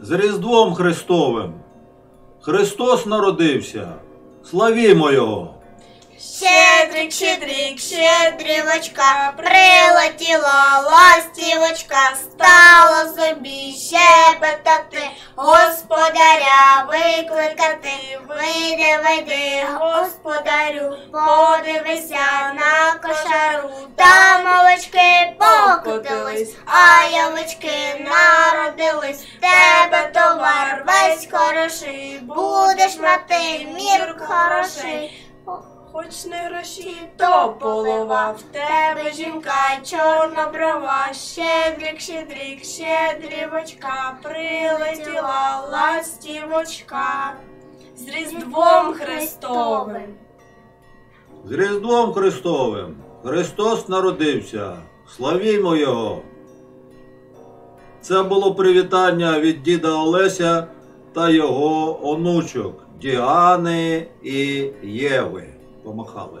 З Різдвом Христовим. Христос народився. Славімо Його! Щедрик, щедрик, щедрівочка, прилетіла ластівочка, стала собі щебетати, господаря викликати, вийди, вийди, господарю, подивися на кошару, там овечки покотились, а явочки народились, В тебе товар весь хороший, будеш мати мір хороший. Хоч не гроші, то полова, в тебе жінка чорна брова, щедрик, щедрик, щедрівочка, прилетіла ластівочка з Різдвом Христовим. З Різдвом Христовим. Христос народився. Славімо Його! Це було привітання від діда Олеся та його онучок Діани і Єви. Помахали.